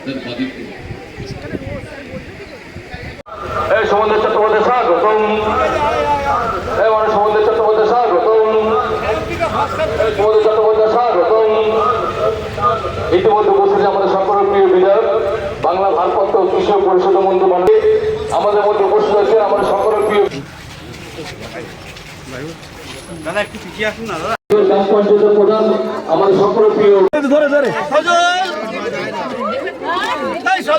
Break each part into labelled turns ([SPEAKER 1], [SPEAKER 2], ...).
[SPEAKER 1] এই সমুদ্র চট্টোপাধ্যায় স্বাগতম। এই মানে সমুদ্র চট্টোপাধ্যায় স্বাগতম। সমুদ্র চট্টোপাধ্যায় স্বাগতম। ইতিমধ্যে বসেছে আমাদের সকলের প্রিয় বিধায়ক বাংলা ভারপ্রাপ্ত কৃষি পরিষদ মন্ত্রী মানে আমাদের মধ্যে উপস্থিত আছে আমাদের সকলের প্রিয় গ্রাম পঞ্চায়েতের প্রধান আমাদের সকলের প্রিয় সমুদ্র চট্টোপাধ্যায় আমাদের মধ্যে উপস্থিত আছেন আমাদের সকলের প্রিয় বিধায়ক বাংলা ভারপ্রাপ্ত কৃষি হিসাব পাই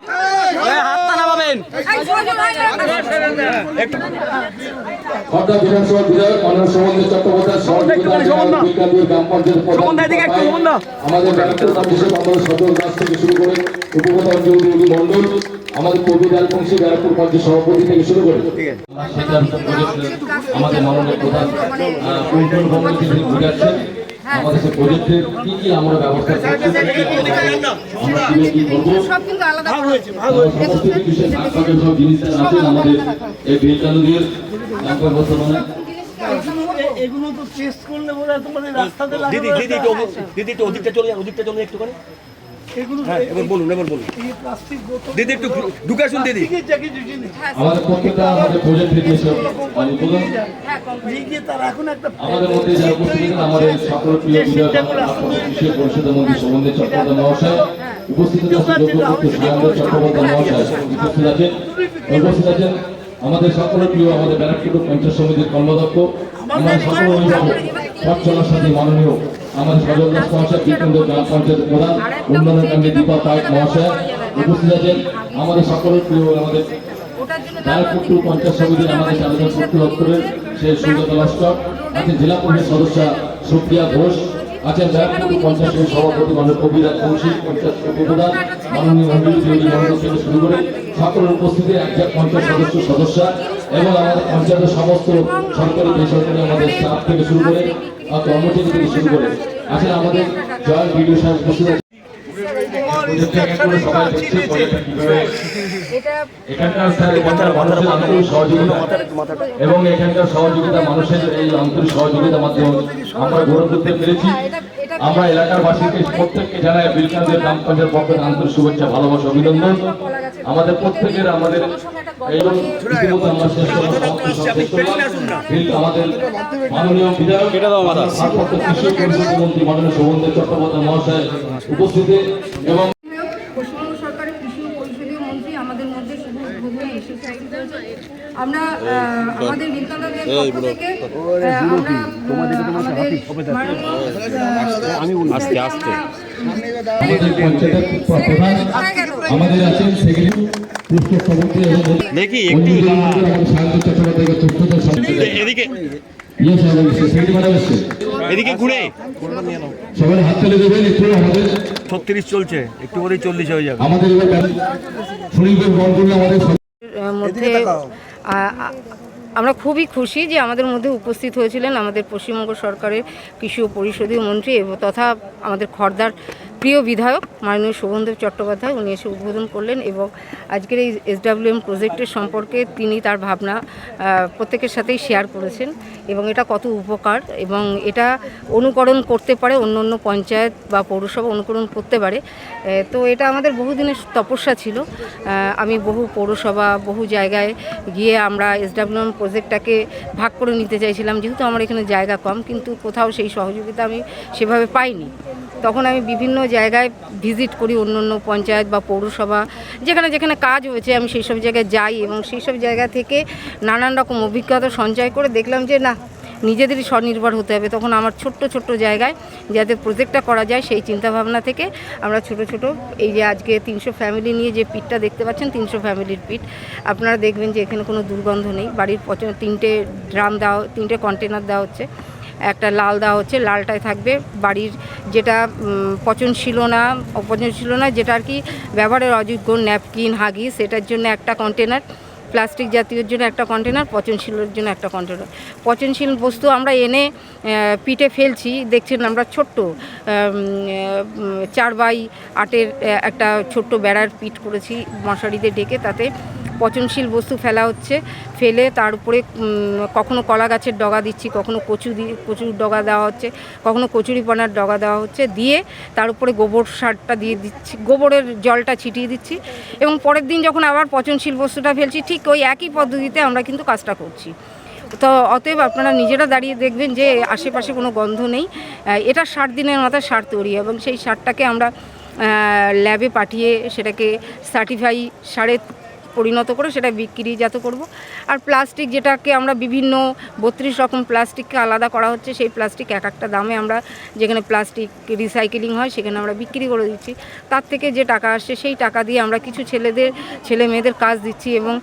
[SPEAKER 1] সমাজ- বিধানসভা বিধায়ক মাননীয় সমন্বয় চট্টোপাধ্যায় সহযোগিতা গ্রাম পঞ্চায়েত আমাদের সদর গাছ থেকে শুরু করে উপপ্রধান জৌদি মন্ডল আমাদের আলফংসী ব্যারাকপুর পঞ্চায়েত সভাপতি থেকে শুরু করে আমাদের মাননীয় প্রধান তিনি বুঝাচ্ছেন আমাদের সেই প্রজেক্টে কি কি আমরা ব্যবস্থা করছি কি কি করব? সমস্ত সব জিনিসটা আমাদের এই নামকর বর্তমানে
[SPEAKER 2] এগুলো তো টেস্ট করলে বোধ হয় তোমাদের রাস্তাতে
[SPEAKER 3] দিদি দিদি দিদি একটু ওদিকটা চলে যান ওদিকটা চলে যান একটু করে হ্যাঁ এবার বলুন এবার বলুন।
[SPEAKER 2] এই প্লাস্টিক বোতল
[SPEAKER 3] দিদি একটু ঢুকে দিদি।
[SPEAKER 2] থেকে যে কিছু জিনিস
[SPEAKER 1] আমাদের প্রত্যেকটা আমাদের প্রজেক্টে যেসব মানে বলুন।
[SPEAKER 2] নিয়ে গিয়ে তার এখন একটা
[SPEAKER 1] আমাদের মধ্যে যারা উপস্থিত আমাদের সকল প্রিয় বিধায়ক কৃষি মন্ত্রী সমন্বয় চট্টোপাধ্যায় মহাশয় উপস্থিত আছেন যোগ্যপুত্র চট্টোপাধ্যায় মহাশয় উপস্থিত আছেন। উপস্থিত আছেন আমাদের সকল প্রিয় আমাদের ব্যারাকপুর পঞ্চায়েত সমিতির কর্মদক্ষ আমাদের সকল অভিভাবক সাথে মাননীয় সজল দাস মহাশয় বিকেন্দ্র গ্রাম পঞ্চায়েত প্রধান উন্নয়ন কাণ্ডে দীপা পাইক মহাশয় উপস্থিত আছেন আমাদের সকলের প্রিয় আমাদের রায়পুর পঞ্চায়েত সমিতির আমাদের চালকের শক্তি দপ্তরের সে সুগত লস্কর আছেন জেলা পরিষদ সদস্য সুপ্রিয়া ঘোষ আছেন রায়পুর পঞ্চায়েত সমিতির সভাপতি মাননীয় কবিরাজ কৌশিক পঞ্চায়েত উপপ্রধান মাননীয় জয়ী থেকে শুরু করে সকলের উপস্থিতি একজন পঞ্চায়েত সদস্য সদস্য এবং আমাদের পঞ্চায়েতের সমস্ত সরকারি বেসরকারি আমাদের স্টাফ থেকে শুরু করে কর্মচারী থেকে শুরু করে আসলে আমাদের জয় ভিডিও সাহেব এবং এখানকার সহযোগিতা মানুষের এই আন্তরিক সহযোগিতার মাধ্যমে আমরা গৌরব করতে পেরেছি। আমরা এলাকার বাসীকে প্রত্যেককে জানাই বিলকান্দের গ্রাম পঞ্চায়েত পক্ষের আন্তরিক শুভেচ্ছা ভালোবাসা অভিনন্দন। আমাদের প্রত্যেকের আমাদের এবং আমাদের মাননীয় বিধায়ক ভারপ্রাপ্ত কৃষি মাননীয় চট্টোপাধ্যায় মহাশয় উপস্থিতি। এবং
[SPEAKER 4] আমরা আমাদের
[SPEAKER 3] আস্তে আস্তে
[SPEAKER 1] আমাদের আছেন
[SPEAKER 3] দেখি একটু এদিকে
[SPEAKER 1] ইয়ে
[SPEAKER 3] এদিকে ঘুরে।
[SPEAKER 1] সবাই হাত তালি দেবেন একটু আমাদের।
[SPEAKER 3] ছত্রিশ চলছে একটু পরেই চল্লিশ হয়ে যাবে।
[SPEAKER 1] আমাদের
[SPEAKER 4] মধ্যে আমরা খুবই খুশি যে আমাদের মধ্যে উপস্থিত হয়েছিলেন আমাদের পশ্চিমবঙ্গ সরকারের কৃষি ও পরিষদীয় মন্ত্রী এবং তথা আমাদের খর্দার প্রিয় বিধায়ক মাননীয় শোভনদেব চট্টোপাধ্যায়, উনি এসে উদ্বোধন করলেন এবং আজকের এই এসডাব্লিউএম প্রজেক্টের সম্পর্কে তিনি তার ভাবনা প্রত্যেকের সাথেই শেয়ার করেছেন এবং এটা কত উপকার এবং এটা অনুকরণ করতে পারে অন্য অন্য পঞ্চায়েত বা পৌরসভা অনুকরণ করতে পারে। তো এটা আমাদের বহুদিনের তপস্যা ছিল। আমি বহু পৌরসভা, বহু জায়গায় গিয়ে আমরা এসডাব্লিউএম প্রজেক্টটাকে ভাগ করে নিতে চাইছিলাম, যেহেতু আমার এখানে জায়গা কম, কিন্তু কোথাও সেই সহযোগিতা আমি সেভাবে পাইনি। তখন আমি বিভিন্ন জায়গায় ভিজিট করি অন্য অন্য পঞ্চায়েত বা পৌরসভা, যেখানে যেখানে কাজ হয়েছে, আমি সেই সব জায়গায় যাই এবং সেই সব জায়গা থেকে নানান রকম অভিজ্ঞতা সঞ্চয় করে দেখলাম যে, না নিজেদেরই স্বনির্ভর হতে হবে। তখন আমার ছোট্ট ছোট্ট জায়গায় যাতে প্রজেক্টটা করা যায়, সেই চিন্তাভাবনা থেকে আমরা ছোট ছোট এই যে আজকে তিনশো ফ্যামিলি নিয়ে যে পিঠটা দেখতে পাচ্ছেন, তিনশো ফ্যামিলির পিঠ, আপনারা দেখবেন যে এখানে কোনো দুর্গন্ধ নেই। বাড়ির তিনটে ড্রাম দেওয়া, তিনটে কন্টেনার দেওয়া হচ্ছে। একটা লাল দেওয়া হচ্ছে লালটায় থাকবে। বাড়ির যেটা উম, পচনশীল না অপচনশীল না যেটা আর কি ব্যবহারের অযোগ্য ন্যাপকিন হাগি সেটার জন্য একটা কন্টেনার প্লাস্টিক জাতীয়র জন্য একটা কন্টেনার পচনশীলের জন্য একটা কন্টেনার পচনশীল বস্তু আমরা এনে পিঠে ফেলছি দেখছেন আমরা ছোট্ট চার বাই আটের একটা ছোট্ট বেড়ার পিঠ করেছি মশারিতে ডেকে তাতে পচনশীল বস্তু ফেলা হচ্ছে, ফেলে তার উপরে কখনো কলা গাছের ডগা দিচ্ছি, কখনো কচু দিয়ে কচুর ডগা দেওয়া হচ্ছে, কখনো কচুরিপানার ডগা দেওয়া হচ্ছে, দিয়ে তার উপরে গোবর সারটা দিয়ে দিচ্ছি, গোবরের জলটা ছিটিয়ে দিচ্ছি এবং পরের দিন যখন আবার পচনশীল বস্তুটা ফেলছি, ঠিক ওই একই পদ্ধতিতে আমরা কিন্তু কাজটা করছি। তো অতএব আপনারা নিজেরা দাঁড়িয়ে দেখবেন যে আশেপাশে কোনো গন্ধ নেই এটা ষাট দিনের মাথায় সার তৈরি, এবং সেই সারটাকে আমরা ল্যাবে পাঠিয়ে সেটাকে সার্টিফাই সারে পরিণত করে সেটা বিক্রিজাত করব। আর প্লাস্টিক যেটাকে আমরা বিভিন্ন বত্রিশ রকম প্লাস্টিককে আলাদা করা হচ্ছে, সেই প্লাস্টিক এক একটা দামে আমরা যেখানে প্লাস্টিক রিসাইকেলিং হয় সেখানে আমরা বিক্রি করে দিচ্ছি। তার থেকে যে টাকা আসছে সেই টাকা দিয়ে আমরা কিছু ছেলেদের, ছেলে মেয়েদের কাজ দিচ্ছি এবং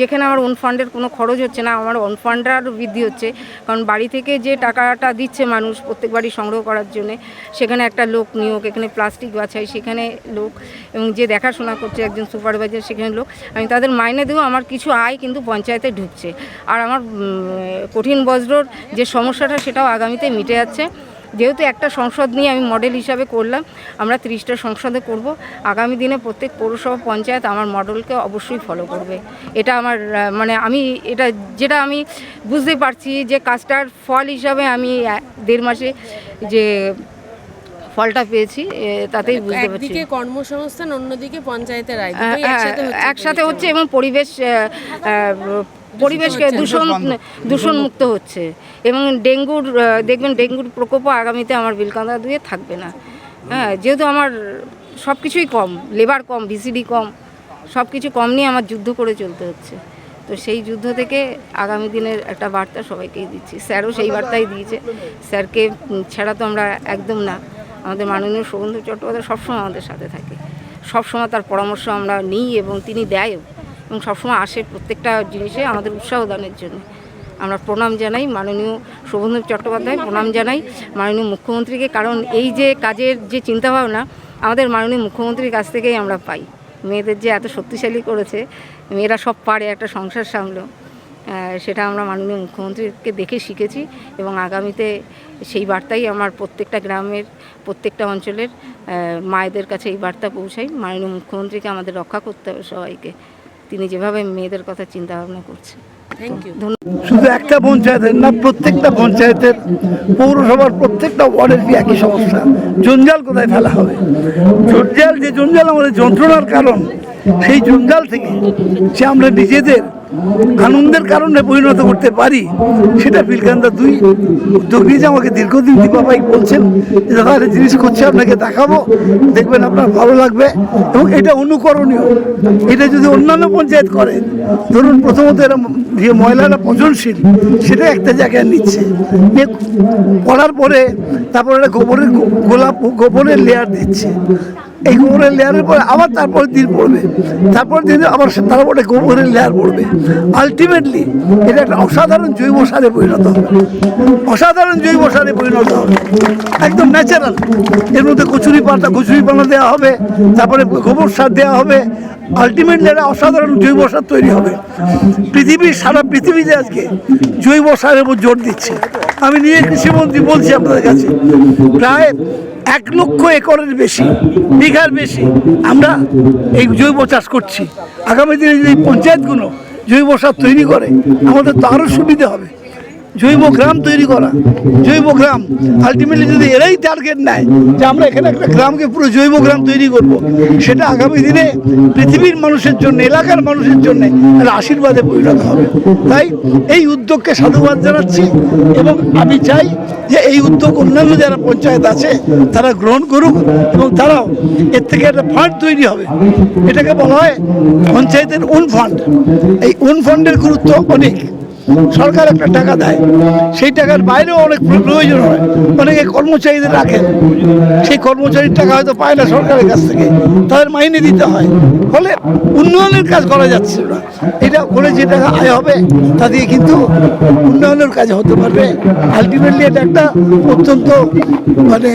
[SPEAKER 4] যেখানে আমার ওন ফান্ডের কোনো খরচ হচ্ছে না, আমার ওন আরও বৃদ্ধি হচ্ছে। কারণ বাড়ি থেকে যে টাকাটা দিচ্ছে মানুষ প্রত্যেক বাড়ি সংগ্রহ করার জন্যে, সেখানে একটা লোক নিয়োগ, এখানে প্লাস্টিক বাছাই, সেখানে লোক এবং যে দেখাশোনা করছে একজন সুপারভাইজার সেখানে লোক। আমি তাদের মাইনে দেবো, আমার কিছু আয় কিন্তু পঞ্চায়েতে ঢুকছে। আর আমার কঠিন বজ্রর যে সমস্যাটা সেটাও আগামীতে মিটে যাচ্ছে। যেহেতু একটা সংসদ নিয়ে আমি মডেল হিসাবে করলাম, আমরা ত্রিশটা সংসদে করব। আগামী দিনে প্রত্যেক পৌরসভা পঞ্চায়েত আমার মডেলকে অবশ্যই ফলো করবে। এটা আমার মানে আমি এটা, যেটা আমি বুঝতে পারছি যে কাজটার ফল হিসাবে আমি দেড় মাসে যে ফলটা পেয়েছি তাতেই বুঝতে পারছি।
[SPEAKER 5] একদিকে কর্মসংস্থান অন্যদিকে পঞ্চায়েতের আয়
[SPEAKER 4] হ্যাঁ,
[SPEAKER 5] একসাথে হচ্ছে
[SPEAKER 4] একসাথে হচ্ছে এবং পরিবেশ পরিবেশকে দূষণ দূষণ মুক্ত হচ্ছে। এবং ডেঙ্গুর দেখবেন ডেঙ্গুর প্রকোপও আগামীতে আমার বিলকান্দা দুয়ে থাকবে না। হ্যাঁ যেহেতু আমার সব কিছুই কম লেবার কম ভিসিডি কম সব কিছু কম নিয়ে আমার যুদ্ধ করে চলতে হচ্ছে। তো সেই যুদ্ধ থেকে আগামী দিনের একটা বার্তা সবাইকেই দিচ্ছি। স্যারও সেই বার্তাই দিয়েছে। স্যারকে ছাড়া তো আমরা একদম না। আমাদের মাননীয় সৌগন্ধ চট্টোপাধ্যায় সবসময় আমাদের সাথে থাকে। সবসময় তার পরামর্শ আমরা নিই এবং তিনি দেয়ও এবং সবসময় আসে প্রত্যেকটা জিনিসে আমাদের উৎসাহ দানের জন্য। আমরা প্রণাম জানাই মাননীয় শোভনদেব চট্টোপাধ্যায় প্রণাম জানাই মাননীয় মুখ্যমন্ত্রীকে কারণ এই যে কাজের যে চিন্তাভাবনা আমাদের মাননীয় মুখ্যমন্ত্রীর কাছ থেকেই আমরা পাই। মেয়েদের যে এত শক্তিশালী করেছে মেয়েরা সব পারে একটা সংসার সামলেও আহ, সেটা আমরা মাননীয় মুখ্যমন্ত্রীকে দেখে শিখেছি এবং আগামীতে সেই বার্তাই আমার প্রত্যেকটা গ্রামের প্রত্যেকটা অঞ্চলের মায়েদের কাছে এই বার্তা পৌঁছাই। মাননীয় মুখ্যমন্ত্রীকে আমাদের রক্ষা করতে হবে সবাইকে। তিনি যেভাবে মেয়েদের কথা চিন্তা ভাবনা করছে
[SPEAKER 5] থ্যাংক ইউ
[SPEAKER 2] শুধু একটা পঞ্চায়েতের না প্রত্যেকটা পঞ্চায়েতের পৌরসভার প্রত্যেকটা ওয়ার্ডের কি একই সমস্যা? জঞ্জাল কোথায় ফেলা হবে? জঞ্জাল যে জঞ্জাল আমাদের যন্ত্রণার কারণ সেই জঞ্জাল থেকে যে আমরা নিজেদের আনন্দের কারণে পরিণত করতে পারি, সেটা বিলকান্দা দুই উদ্যোগ নিয়েছে আমাকে দীর্ঘদিন দীপাবাই বলছেন যে, দাদা জিনিস করছে আপনাকে দেখাবো, দেখবেন আপনার ভালো লাগবে। এবং এটা অনুকরণীয়। এটা যদি অন্যান্য পঞ্চায়েত করে, ধরুন প্রথমত এরা যে ময়লাটা পচনশীল, সেটা একটা জায়গায় নিচ্ছে। করার পরে তারপরে একটা গোবরের গোলাপ, গোবরের লেয়ার দিচ্ছে। এই গোবরের লেয়ারের পরে আবার তারপরে দিন পড়বে। তারপর দিন আবার তারপরে গোবরের লেয়ার পড়বে। আলটিমেটলি এটা একটা অসাধারণ জৈব সারে পরিণত অসাধারণ জৈব সারে পরিণত হবে। একদম ন্যাচারাল এর মধ্যে কচুরি পাতা, কচুরি পানা দেওয়া হবে, তারপরে গোবর সার দেওয়া হবে। আলটিমেটলি একটা অসাধারণ জৈব সার তৈরি হবে। পৃথিবীর, সারা পৃথিবীতে আজকে জৈব সারের উপর জোর দিচ্ছে। আমি নিজে কৃষিমন্ত্রী বলছি আপনাদের কাছে, প্রায় এক লক্ষ একরের বেশি, বিঘার বেশি আমরা এই জৈব চাষ করছি। আগামী দিনে যদি পঞ্চায়েতগুলো জৈব সার তৈরি করে আমাদের তো আরও সুবিধে হবে। জৈব গ্রাম তৈরি করা। জৈব গ্রাম। আলটিমেটলি যদি এরাই টার্গেট নেয়, যে আমরা এখানে একটা গ্রামকে পুরো জৈব গ্রাম তৈরি করব, সেটা আগামী দিনে পৃথিবীর মানুষের জন্য, এলাকার মানুষের জন্য একটা আশীর্বাদে পরিণত হবে। তাই এই উদ্যোগকে সাধুবাদ জানাচ্ছি এবং আমি চাই যে এই উদ্যোগ অন্যান্য যারা পঞ্চায়েত আছে, তারা গ্রহণ করুক এবং তারাও এর থেকে একটা ফান্ড তৈরি হবে। এটাকে বলা হয় পঞ্চায়েতের উন ফান্ড এই উন ফান্ডের গুরুত্ব অনেক। সরকার একটা টাকা দেয়। সেই টাকার বাইরেও অনেক প্রয়োজন হয়। অনেকে কর্মচারীদের রাখেন। সেই কর্মচারীর টাকা হয়তো পায় না সরকারের কাছ থেকে। তাদের মাইনে দিতে হয়। ফলে উন্নয়নের কাজ করা যাচ্ছে না। এটা করে যে টাকা আয় হবে, তা দিয়ে কিন্তু উন্নয়নের কাজ হতে পারবে। আলটিমেটলি এটা একটা অত্যন্ত মানে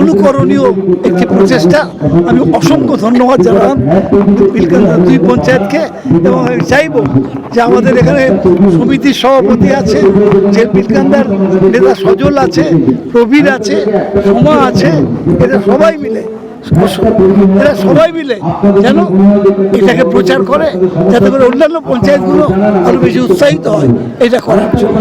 [SPEAKER 2] অনুকরণীয় একটি প্রচেষ্টা। আমি অসংখ্য ধন্যবাদ জানালাম দুই পঞ্চায়েতকে এবং চাইব যে আমাদের এখানে সমিতির সভাপতি আছে বিজ্ঞানদার নেতা সজল আছে, প্রবীর আছে, সোমা আছে এদের সবাই মিলে, এরা সবাই মিলে যেন এটাকে প্রচার করে, যাতে করে অন্যান্য পঞ্চায়েতগুলো আরও বেশি উৎসাহিত হয়, এটা করার জন্য।